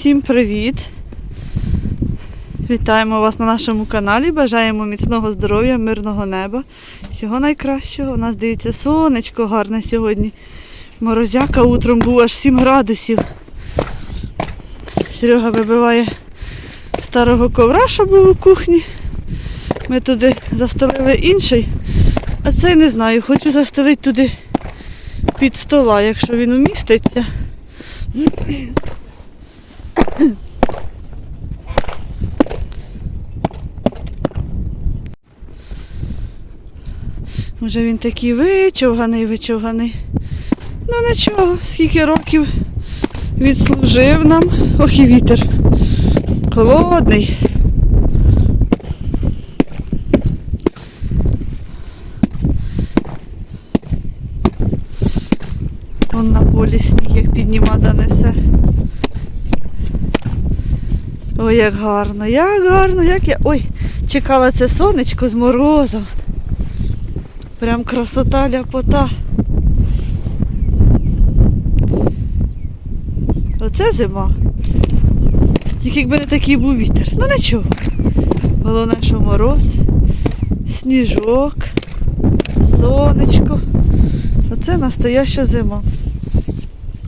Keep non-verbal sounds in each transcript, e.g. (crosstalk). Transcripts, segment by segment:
Всім привіт! Вітаємо вас на нашому каналі. Бажаємо міцного здоров'я, мирного неба. Всього найкращого. У нас дивіться сонечко гарне сьогодні. Морозяка утром був аж 7 градусів. Серега вибиває старого ковра, що був у кухні. Ми туди застелили інший. А цей не знаю, хочу застелити туди під стола, якщо він уміститься. Може він такий вичовганий, вичовганий. Ну нічого, скільки років відслужив нам. Ох і вітер. Холодний. Вон на полі сніг, як піднімада несе. Ой, як гарно, як гарно, як я. Ой, чекала це сонечко з морозом. Прям красота ляпота. Оце зима. Тільки якби не такий був вітер. Ну нічого. Головне, що мороз, сніжок, сонечко. Оце настояща зима.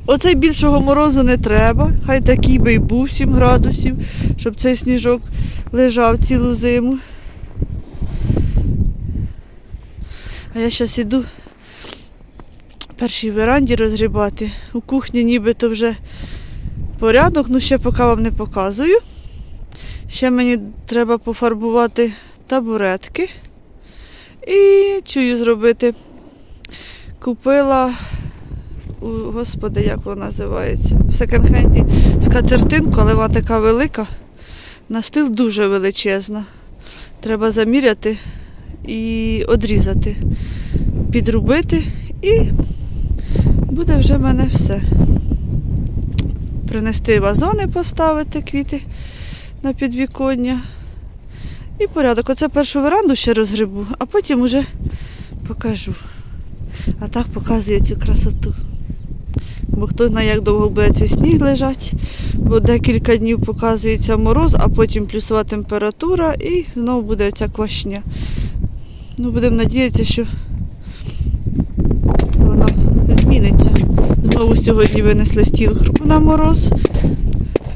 Оцей більшого морозу не треба. Хай такий би й був 7 градусів, щоб цей сніжок лежав цілу зиму. А я зараз іду першій веранді розгрібати. У кухні нібито вже порядок, ну ще поки вам не показую. Ще мені треба пофарбувати табуретки. І чую зробити. Купила, у, господи, як вона називається, в секонд-хенді скатертинку, але вона така велика. На стил дуже величезна. Треба заміряти і одрізати, підрубити і буде вже в мене все. Принести вазони, поставити квіти на підвіконня. І порядок. Оце першу веранду ще розгребу, а потім уже покажу. А так показує цю красоту. Бо хто знає, як довго буде цей сніг лежати, бо декілька днів показується мороз, а потім плюсова температура і знову буде ця квашня. Ну, будемо надіятися, що воно зміниться. Знову сьогодні винесли стіл на мороз.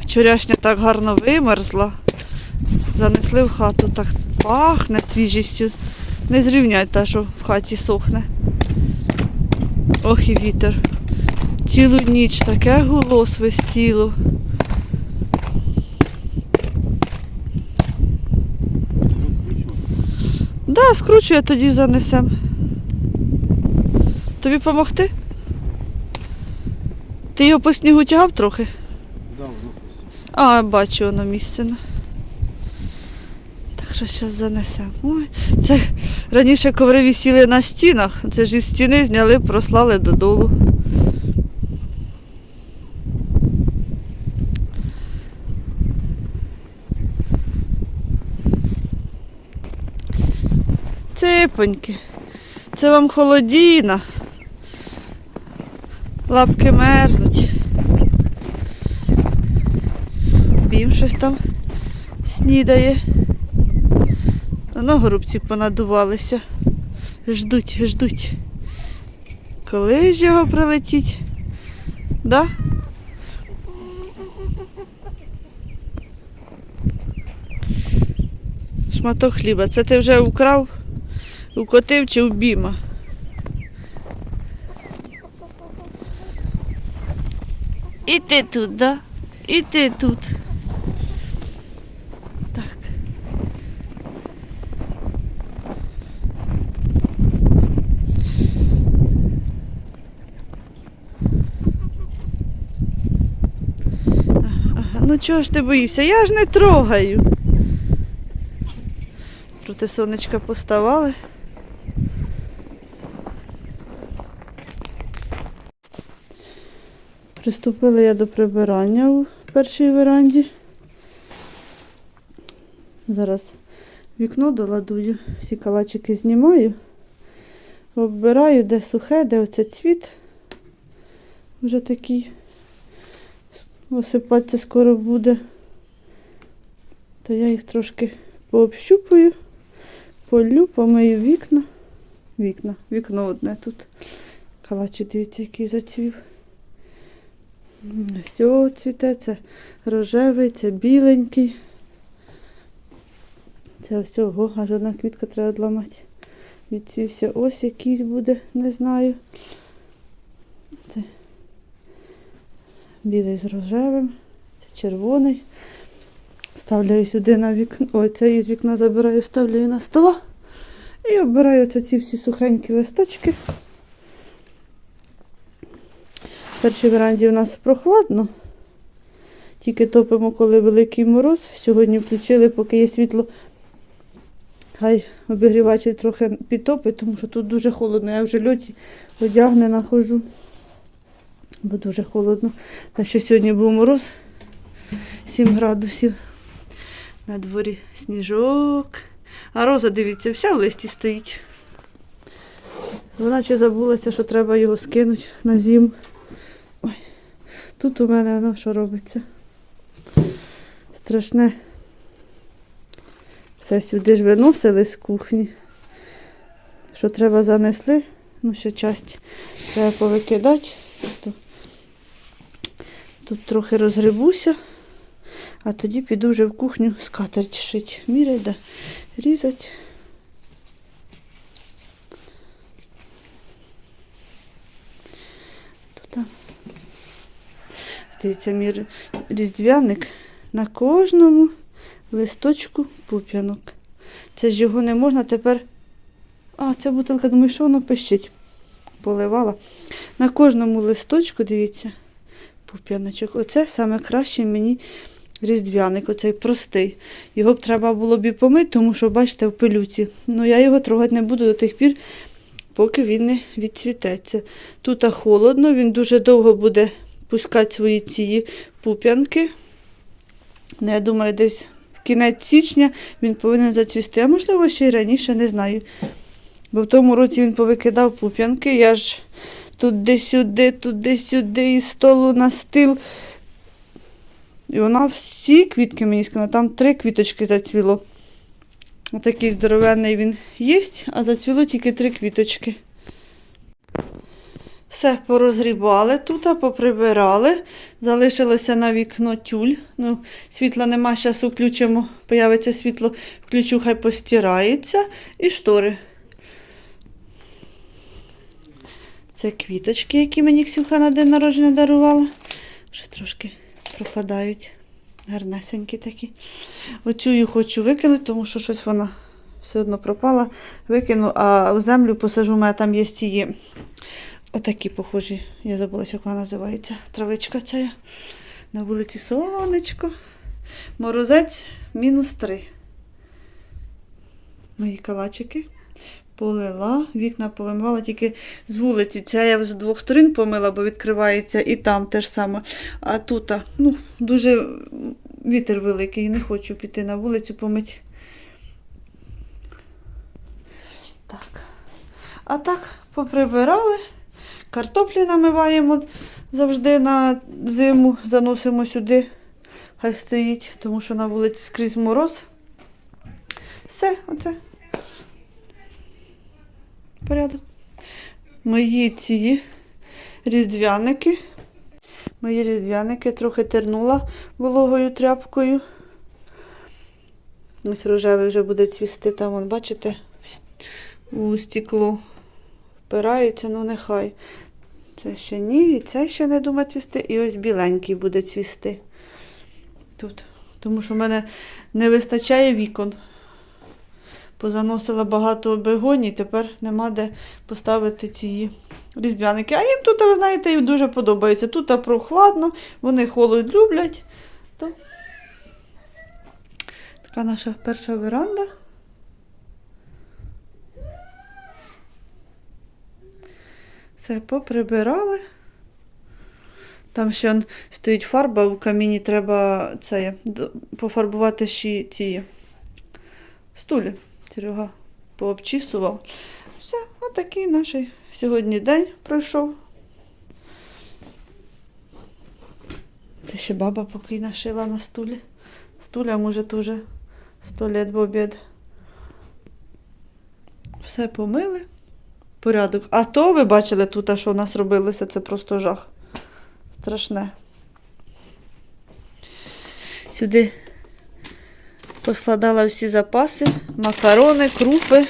Вчорашня так гарно вимерзла. Занесли в хату, так пахне свіжістю. Не зрівнять те, що в хаті сохне. Ох і вітер. Цілу ніч таке гуло свистіло. Да, скручує, тоді занесем. Тобі допомогти? Ти його по снігу тягав трохи? Да, воно. А, бачу воно місце. Так що зараз занесемо. Ой, це раніше коври висіли на стінах, це ж із стіни зняли, прослали додолу. Ципоньки, це вам холодіна. Лапки мерзнуть. Бім щось там снідає. На горубці понадувалися. Ждуть, ждуть. Коли ж його прилетіть? Да? Шматок хліба. Це ти вже украв? Укотив чи вбіма? І ти тут, да? І ти тут. Так. Ага, ну чого ж ти боїшся? Я ж не трогаю. Проти сонечка поставали. Приступила я до прибирання у першій веранді. Зараз вікно доладую, всі калачики знімаю, оббираю, де сухе, де оце цвіт. Вже такий Висипатися скоро буде. То я їх трошки пообщупую, полю, помию вікна. Вікна, вікно одне тут. Калачі, дивіться, який зацвів. Все цвіте, це рожевий, це біленький. Це ось ого, аж одна квітка треба одламати. Відцвівся ось якийсь буде, не знаю. Це білий з рожевим, це червоний. Ставляю сюди на вікно. Ой, це із вікна забираю, ставляю на стола. І обираю ці всі сухенькі листочки. В першій веранді у нас прохладно. Тільки топимо, коли великий мороз. Сьогодні включили, поки є світло. Хай обігріватель трохи підтопить, тому що тут дуже холодно. Я вже льоті одягнена ходжу, бо дуже холодно. Та що сьогодні був мороз 7 градусів. На дворі сніжок. А роза, дивіться, вся в листі стоїть. Вона чи забулася, що треба його скинути на зиму. Тут у мене воно що робиться. Страшне. Все сюди ж виносили з кухні. Що треба занесли, ну ще часть треба повикидати. То, тут трохи розгребуся, а тоді піду вже в кухню скатерть шить. Міряти, да, різати. Тут. а. Дивіться, мій різдвяник на кожному листочку пуп'янок. Це ж його не можна тепер. А, ця бутилка, думаю, що воно пищить. Поливала. На кожному листочку, дивіться, пуп'яночок. Оце саме краще мені різдвяник, оцей простий. Його б треба було б і помити, тому що, бачите, в пилюці. Ну я його трогати не буду до тих пір, поки він не відцвітеться. Тут холодно, він дуже довго буде пускати свої ці пуп'янки. Ну, я думаю, десь в кінець січня він повинен зацвісти, а можливо, ще й раніше, не знаю. Бо в тому році він повикидав пуп'янки, я ж туди-сюди, туди-сюди, із столу на стіл. І вона всі квітки мені сказала, там три квіточки зацвіло. Отакий здоровенний він є, а зацвіло тільки три квіточки. Все порозгрібали тут, поприбирали. Залишилося на вікно тюль. Ну, світла нема, зараз включимо, появиться світло, включу, хай постирається. І штори. Це квіточки, які мені Ксюха на день народження дарувала. Вже трошки пропадають. Гарнесенькі такі. Оцю я хочу викинути, тому що щось вона все одно пропала. Викину, а землю посажу, у мене там є ті отакі похожі. Я забулася, як вона називається. Травичка ця. На вулиці сонечко. Морозець мінус три. Мої калачики. Полила, вікна повимивала, тільки з вулиці. Ця я з двох сторін помила, бо відкривається і там теж саме. А тут ну, дуже вітер великий, не хочу піти на вулицю помити. Так. А так, поприбирали. Картоплі намиваємо завжди на зиму, заносимо сюди, хай стоїть, тому що на вулиці скрізь мороз. Все, оце. Порядок. Мої ці різдвяники. Мої різдвяники трохи тернула вологою тряпкою. Ось рожевий вже буде цвісти там, вон, бачите, у стекло впирається, ну нехай. Це ще ні, і це ще не думає цвісти. І ось біленький буде цвісти тут. Тому що в мене не вистачає вікон. Позаносила багато бегоній, тепер нема де поставити ці різдвяники. А їм тут, ви знаєте, їм дуже подобається. Тут прохладно, вони холод люблять. То... Така наша перша веранда. Все, поприбирали. Там ще стоїть фарба в каміні, треба це, пофарбувати ще ці стулі. Серега пообчісував. Все, отакий наш сьогодні день пройшов. Та ще баба покійна шила на стулі. Стуля, може, теж сто літ в обід. Все помили. Порядок. А то ви бачили тут, що у нас робилося, це просто жах. Страшне. Сюди поскладала всі запаси, макарони, крупи.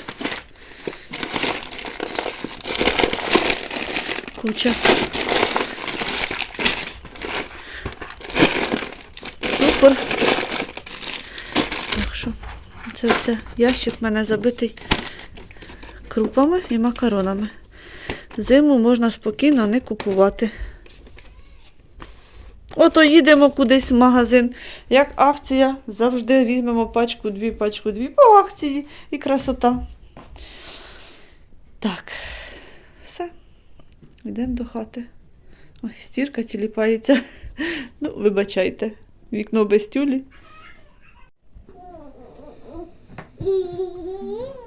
Куча. Супер. Так що це все. Ящик в мене забитий крупами і макаронами. Зиму можна спокійно не купувати. Ото їдемо кудись в магазин. Як акція, завжди візьмемо пачку дві, пачку дві по акції і красота. Так, все. Йдемо до хати. Ой, стірка тіліпається. (laughs) Ну, вибачайте. Вікно без тюлі. (laughs)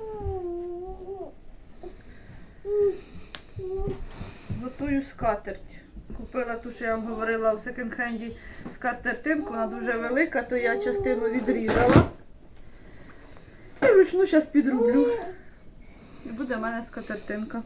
Готую скатерть. Купила ту, що я вам говорила у секонд-хенді скатертинку, вона дуже велика, то я частину відрізала. І вручну зараз підроблю. І буде в мене скатертинка.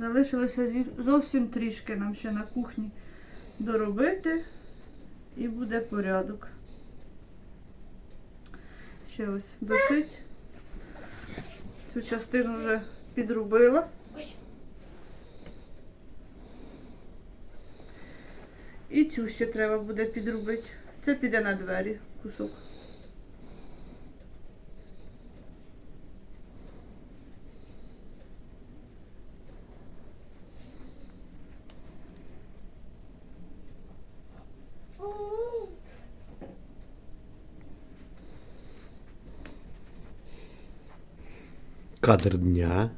Залишилося зовсім трішки нам ще на кухні доробити і буде порядок. Ще ось досить. Цю частину вже підрубила. І цю ще треба буде підрубити. Це піде на двері кусок. Кадр дня.